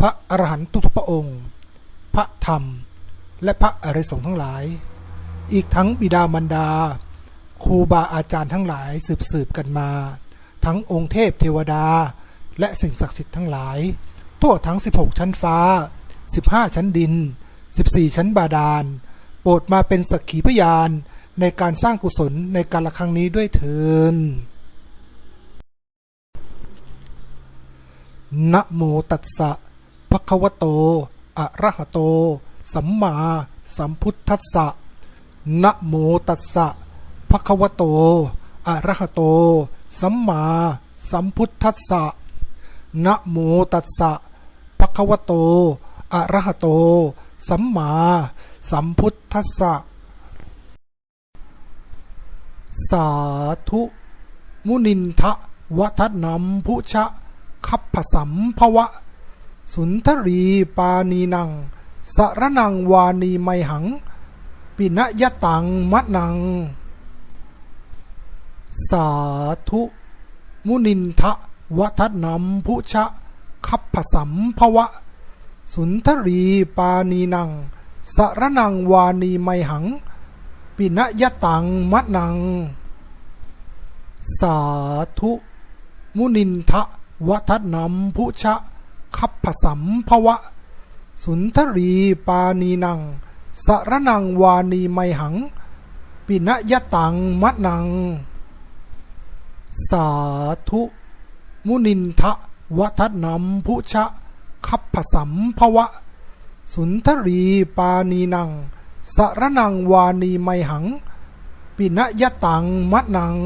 พระอรหันต์ทุกพระองค์ พระธรรม และพระอริยสงฆ์ทั้งหลาย อีกทั้งบิดามารดา ครูบาอาจารย์ทั้งหลายสืบสืบกันมา ทั้งองค์เทพเทวดา และสิ่งศักดิ์สิทธิ์ทั้งหลาย ทั่วทั้ง 16 ชั้นฟ้า 15 ชั้นดิน 14 ชั้นบาดาล โปรดมาเป็นสักขีพยานในการสร้างกุศลในการละครั้งนี้ด้วยเถินนะโมตัสสะ ภควโต อะระหะโต สัมมาสัมพุทธัสสะนะโมตัสสะภควโต อะระหะโต สัมมาสัมพุทธัสสะนะโมตัสสะภควโต อะระหะโต สัมมาสัมพุทธัสสะ สาธุ มุนินทะวัฒนัมพุชะคัพพสัมภวะ สุนทรีปานีนัง สรนังวานีไมหัง ปินยะตังมะนัง สาธุ มุนินทะวัฒนัมพุชะคัพพสัมภวะ สุนทรีปานีนัง สรนังวานีไมหัง ปินยะตังมะนัง สาธุ มุนินทะวัฒนัมพุชะ คัพพสัมภวะ สุนทรีปานีนัง สรนังวานีไมหัง ปินยะตังมะนัง สาธุ มุนินทะวัฒนัมพุชะ คัพพสัมภวะ สุนทรีปานีนัง สรนังวานีไมหัง ปินยะตังมะนัง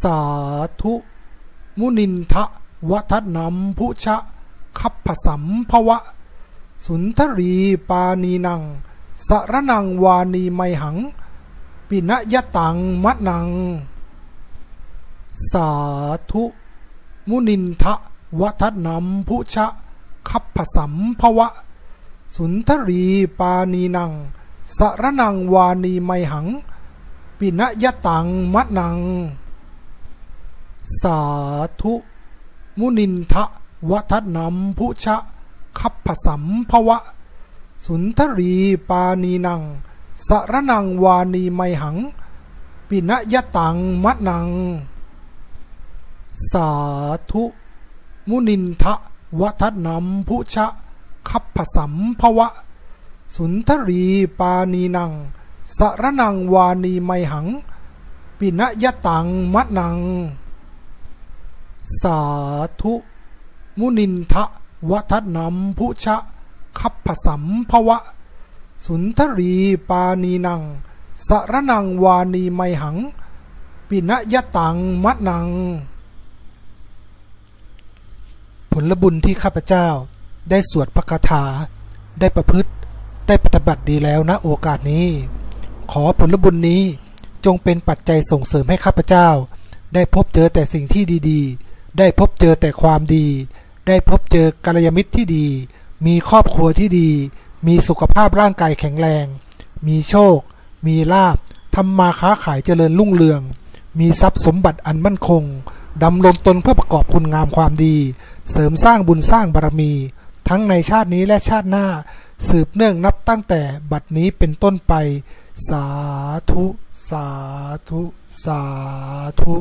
สาธุ มุนินทะ วัฒนัมพุชะคัพพสัมภวะ สุนทรีปานีนัง สรนังวานีไมหัง ปินยะตังมะนัง สาธุ มุนินทะวัฒนัมพุชะคัพพสัมภวะ สุนทรีปานีนัง สรนังวานีไมหัง ปินยะตังมะนัง สาธุ มุนินทะวัฒนัมพุชะคัพพสัมภวะ สุนทรีปานีนัง สรนังวานีไมหัง ปินยะตังมะนัง สาธุ มุนินทะวัฒนัมพุชะคัพพสัมภวะ สุนทรีปานีนัง สรนังวานีไมหัง ปินยะตังมะนัง สาธุ มุนินทะวัฒนัมพุชะคัพพสัมภวะ สุนทรีปานีนัง สรนังวานีไมหัง ปินะยะตังมะนัง ผลบุญที่ข้าพเจ้าได้สวดพระคาถา ได้ประพฤติ ได้ปฏิบัติดีแล้วนะโอกาสนี้ ขอผลบุญนี้จงเป็นปัจจัยส่งเสริมให้ข้าพเจ้า ได้พบเจอแต่สิ่งที่ดีๆ ได้พบเจอแต่ความดี ได้พบเจอกัลยาณมิตรที่ดี มีครอบครัวที่ดี มีสุขภาพร่างกายแข็งแรง มีโชค มีลาภทำมาค้าขายเจริญรุ่งเรือง มีทรัพย์สมบัติอันมั่นคงดำรงตนเพื่อประกอบคุณงามความดี เสริมสร้างบุญสร้างบารมี ทั้งในชาตินี้และชาติหน้า สืบเนื่องนับตั้งแต่บัดนี้เป็นต้นไป สาธุ สาธุ สาธุ